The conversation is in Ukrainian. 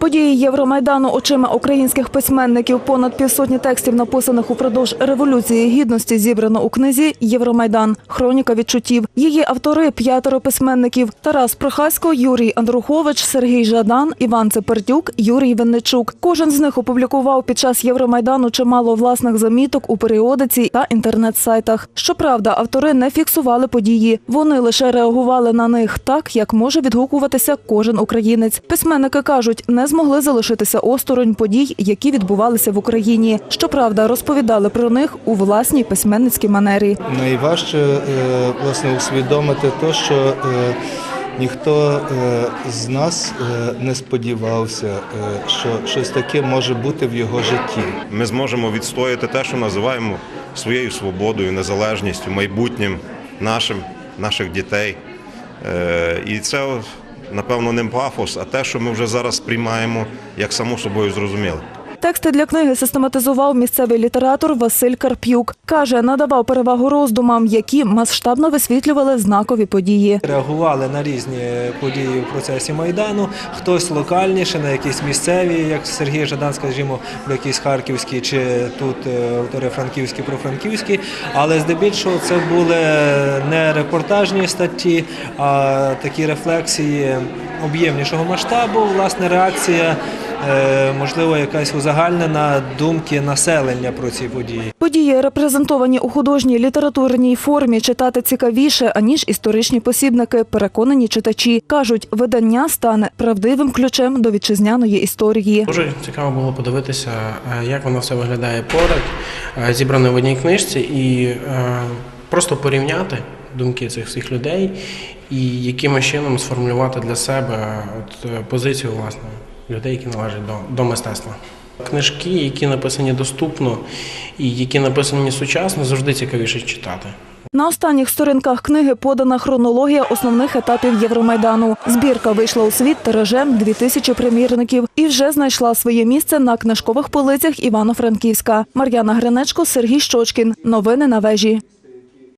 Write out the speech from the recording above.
Події Євромайдану очима українських письменників. Понад півсотні текстів, написаних упродовж революції гідності, зібрано у книзі Євромайдан. Хроніка відчуттів. Її автори п'ятеро письменників: Тарас Прохасько, Юрій Андрухович, Сергій Жадан, Іван Цепертюк, Юрій Винничук. Кожен з них опублікував під час Євромайдану чимало власних заміток у періодиці та інтернет-сайтах. Щоправда, автори не фіксували події. Вони лише реагували на них так, як може відгукуватися кожен українець. Письменники кажуть, не змогли залишитися осторонь подій, які відбувалися в Україні. Щоправда, розповідали про них у власній письменницькій манері. Найважче е, власне усвідомити те, що е, ніхто е, з нас не сподівався, що щось таке може бути в його житті. ми зможемо відстояти те, що називаємо своєю свободою, незалежністю, майбутнім нашим, наших дітей. І це, напевно, не пафос, а те, що ми вже зараз сприймаємо як само собою зрозуміле. Тексти для книги систематизував місцевий літератор Василь Карп'юк. Каже, надавав перевагу роздумам, які масштабно висвітлювали знакові події. Реагували на різні події в процесі Майдану. Хтось локальніше, на якісь місцеві, як Сергій Жадан, скажімо, про якісь харківські чи тут е, автори франківські про франківські. Але здебільшого це були не репортажні статті, а такі рефлексії об'ємнішого масштабу, власне, реакція. Е, Можливо, якась узагальнена думки населення про ці події. Події, репрезентовані у художній літературній формі, читати цікавіше, аніж історичні посібники, переконані читачі. Кажуть, видання стане правдивим ключем до вітчизняної історії. Дуже цікаво було подивитися, е, як воно все виглядає поряд, е, зібране в одній книжці, і просто порівняти думки цих всіх людей і якимось чином сформулювати для себе от, позицію власне людей, які належать до, до мистецтва. Книжки, які написані доступно і які написані сучасно, завжди цікавіше читати. На останніх сторінках книги подана хронологія основних етапів Євромайдану. Збірка вийшла у світ тиражем 2000 примірників і вже знайшла своє місце на книжкових полицях Івано-Франківська. Мар'яна Гринечко, Сергій Щочкін. Новини на вежі.